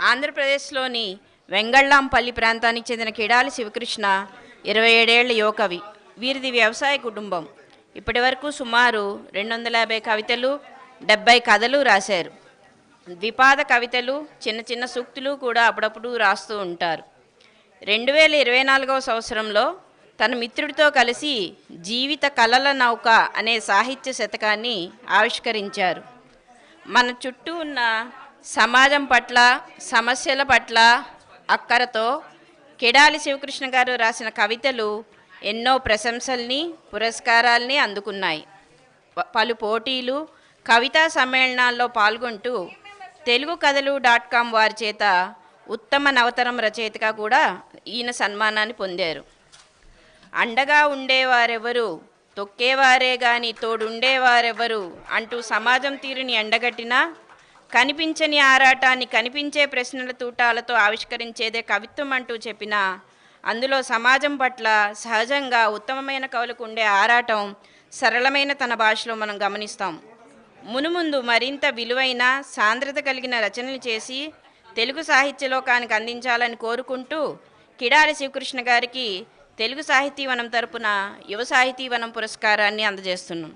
ఆంధ్రప్రదేశ్లోని వెంగళ్ళాంపల్లి ప్రాంతానికి చెందిన కిడాలి శివకృష్ణ ఇరవై ఏడేళ్ళ యువకవి. వీరిది వ్యవసాయ కుటుంబం. ఇప్పటి వరకు సుమారు రెండు వందల యాభై కవితలు డెబ్బై కథలు రాశారు. ద్విపాద కవితలు చిన్న చిన్న సూక్తులు కూడా అప్పుడప్పుడు రాస్తూ ఉంటారు. రెండు వేల ఇరవై నాలుగవ సంవత్సరంలో తన మిత్రుడితో కలిసి జీవిత కలల నౌక అనే సాహిత్య శతకాన్ని ఆవిష్కరించారు. మన చుట్టూ ఉన్న సమాజం పట్ల సమస్యల పట్ల అక్కరతో కెడాలి శివకృష్ణ గారు రాసిన కవితలు ఎన్నో ప్రశంసల్ని పురస్కారాల్ని అందుకున్నాయి. పలు పోటీలు కవితా సమ్మేళనాల్లో పాల్గొంటూ తెలుగు కథలు డాట్ కామ్ వారి చేత ఉత్తమ నవతరం రచయితగా కూడా ఈయన సన్మానాన్ని పొందారు. అండగా ఉండేవారెవరు తొక్కేవారే గాని తోడుండేవారెవరు అంటూ సమాజం తీరుని ఎండగట్టినా కనిపించని ఆరాటాన్ని కనిపించే ప్రశ్నల తూటాలతో ఆవిష్కరించేదే కవిత్వం అంటూ చెప్పిన అందులో సమాజం పట్ల సహజంగా ఉత్తమమైన కవులకు ఉండే ఆరాటం సరళమైన తన భాషలో మనం గమనిస్తాం. మునుముందు మరింత విలువైన సాంద్రత కలిగిన రచనలు చేసి తెలుగు సాహిత్య లోకానికి అందించాలని కోరుకుంటూ కిడారి శివకృష్ణ గారికి తెలుగు సాహితీవనం తరపున యువ సాహితీవనం పురస్కారాన్ని అందజేస్తున్నాం.